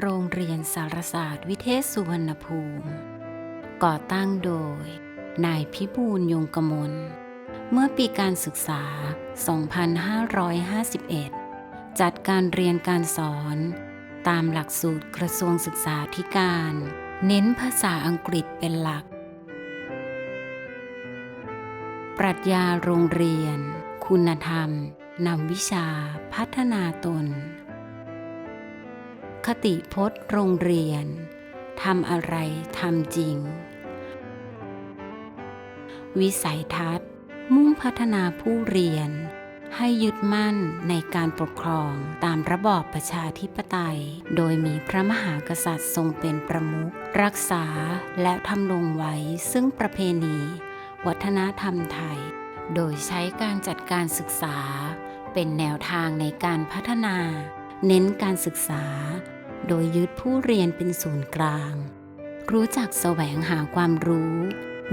โรงเรียนสารศาสตร์วิเทศสุวรรณภูมิ ก่อตั้งโดย นายพิบูลยงกมล เมื่อปีการศึกษา 2551 จัดการเรียนการสอน ตามหลักสูตรกระทรวงศึกษาธิการ เน้นภาษาอังกฤษเป็นหลัก ปรัชญาโรงเรียน คุณธรรมนำวิชาพัฒนาตน คติพจน์โรงเรียนทำอะไรทำจริง วิสัยทัศน์ มุ่งพัฒนาผู้เรียน ให้ยึดมั่นในการปกครองตามระบอบประชาธิปไตย โดยมีพระมหากษัตริย์ทรงเป็นประมุขรักษาและทำลงไว้ซึ่งประเพณี วัฒนธรรมไทย โดยใช้การจัดการศึกษา เป็นแนวทางในการพัฒนา เน้นการศึกษา โดยยึดผู้เรียนเป็นศูนย์กลาง รู้จักแสวงหาความรู้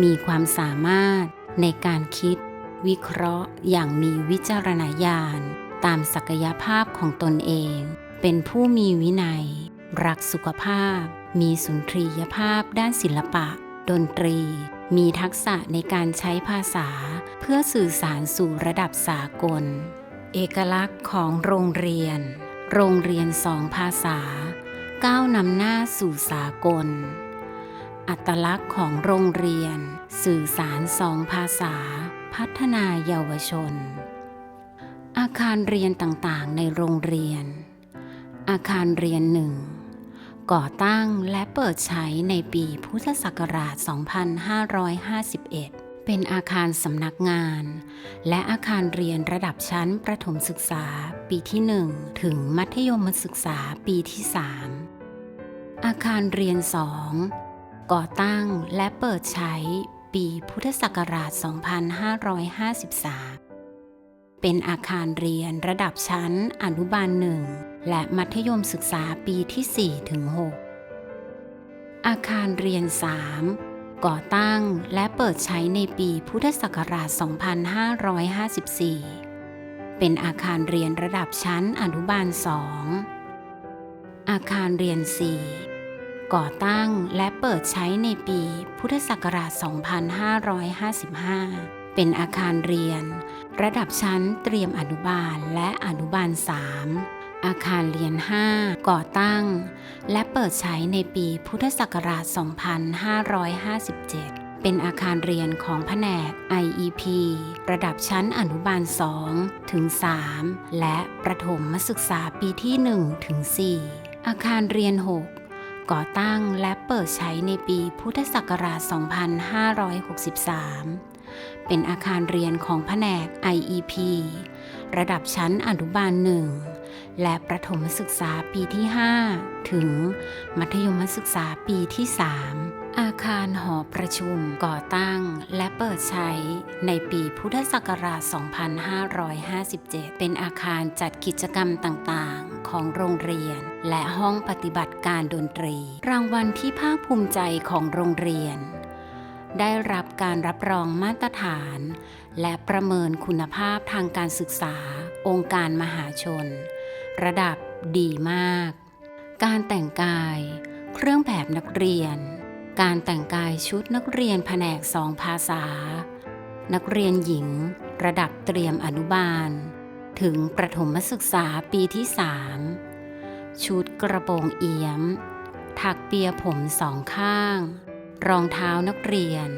มีความสามารถในการคิด วิเคราะห์อย่างมีวิจารณญาณ ตามศักยภาพของตนเอง เป็นผู้มีวินัย รักสุขภาพ มีสุนทรียภาพด้านศิลปะ ดนตรี มีทักษะในการใช้ภาษา เพื่อสื่อสารสู่ระดับสากล เอกลักษณ์ของโรงเรียน โรงเรียนสองภาษาก้าวนำหน้าสู่สากล อัตลักษณ์ของโรงเรียน สื่อสารสองภาษา พัฒนาเยาวชน อาคารเรียนต่างๆ ในโรงเรียน อาคารเรียนหนึ่งก่อตั้งและเปิดใช้ในปีพุทธศักราช 2551 เป็นอาคารสำนักงาน และอาคารเรียนระดับชั้นประถมศึกษา ปีที่ 1 ถึงมัธยมศึกษาปีที่ 3 อาคารเรียน 2 ก่อตั้งและเปิดใช้ปีพุทธศักราช 2553 เป็นอาคารเรียนระดับชั้นอนุบาลหนึ่งและมัธยมศึกษาปีที่ 4 ถึง 6 อาคารเรียน 3 ก่อตั้งและเปิดใช้ในปีพุทธศักราช 2554 เป็นอาคารเรียนระดับชั้นอนุบาล2อาคารเรียน 4 ก่อตั้งและเปิดใช้ในปีพุทธศักราช 2555 เป็นอาคารเรียน ระดับชั้นเตรียมอนุบาลและอนุบาล 3 อาคารเรียน 5 ก่อตั้ง และเปิดใช้ในปีพุทธศักราช 2557 เป็นอาคารเรียนของแผนก IEP ระดับชั้นอนุบาล 2 ถึง 3 และประถมศึกษาปีที่ 1 ถึง 4 อาคารเรียน 6 ก่อตั้งและเปิดใช้ในปีพุทธศักราช 2563 เป็นอาคารเรียนของแผนก IEP ระดับชั้นอนุบาล 1และประถมศึกษาปีที่ 5 ถึงมัธยมศึกษาปีที่ 3 อาคารหอประชุมก่อตั้งและเปิดใช้ในปีพุทธศักราช 2557 เป็นอาคารจัดกิจกรรมต่างๆ ของโรงเรียน และห้องปฏิบัติการดนตรี รางวัลที่ภาคภูมิใจของโรงเรียน ได้รับการรับรองมาตรฐาน และประเมินคุณภาพทางการศึกษา องค์การมหาชน ระดับดีมาก การแต่งกาย เครื่องแบบนักเรียน การแต่งกายชุดนักเรียนแผนกสองภาษา นักเรียนหญิง ระดับเตรียมอนุบาล ถึงประถมศึกษาปีที่3ชุดกระโปรงเอี้ยม ถักเปียผมสองข้าง รองเท้านักเรียน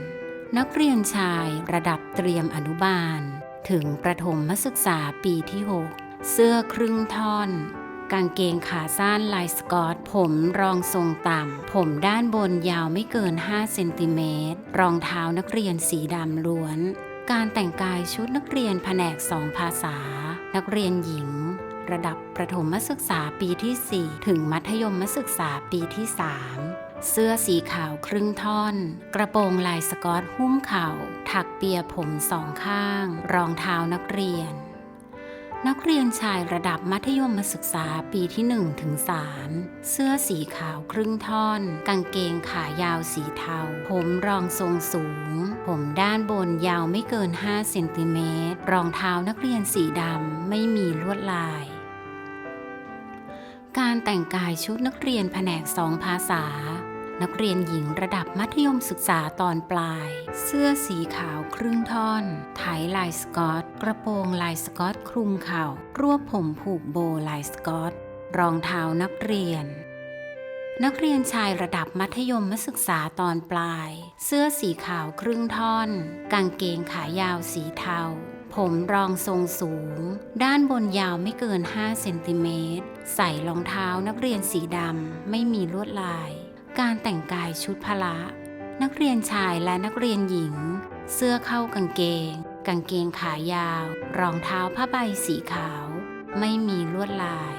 นักเรียนชายระดับเตรียมอนุบาล ถึงประถมศึกษาปีที่ 6 เสื้อครึ่งท่อน กางเกงขาสั้นลายสกอต ผมรองทรงต่ำ ผมด้านบนยาวไม่เกิน 5 เซนติเมตร รองเท้านักเรียนสีดำล้วน การแต่งกายชุดนักเรียนแผนกสองภาษา นักเรียนหญิง ระดับประถมศึกษาปีที่ 4 ถึงมัธยมศึกษาปีที่ 3เสื้อสีขาวครึ่งท่อน กระโปรงลายสกอตหุ้มเข่า ถักเปียผมสองข้าง รองเท้านักเรียน นักเรียนชายระดับมัธยมศึกษาปีที่1ถึง3เสื้อสีขาวครึ่งท่อน กางเกงขายาวสีเทา ผมรองทรงสูง ผมด้านบนยาวไม่เกิน 5 เซนติเมตร รองเท้านักเรียนสีดำไม่มีลวดลาย การแต่งกายชุดนักเรียนแผนกสองภาษา นักเรียนหญิงระดับมัธยมศึกษาตอนปลาย เสื้อสีขาวครึ่งท่อนไถลายสกอต กระโปรงลายสกอตคลุมเข่า รวบผมผูกโบลายสกอต รองเท้านักเรียน นักเรียนชายระดับมัธยมศึกษาตอนปลาย เสื้อสีขาวครึ่งท่อน กางเกงขายาวสีเทาผมรองทรงสูง ด้านบนยาวไม่เกิน 5 เซนติเมตร ใส่รองเท้านักเรียนสีดำ ไม่มีลวดลาย การแต่งกายชุดพละ นักเรียนชายและนักเรียนหญิง เสื้อเข้ากางเกง กางเกงขายาว รองเท้าผ้าใบสีขาว ไม่มีลวดลาย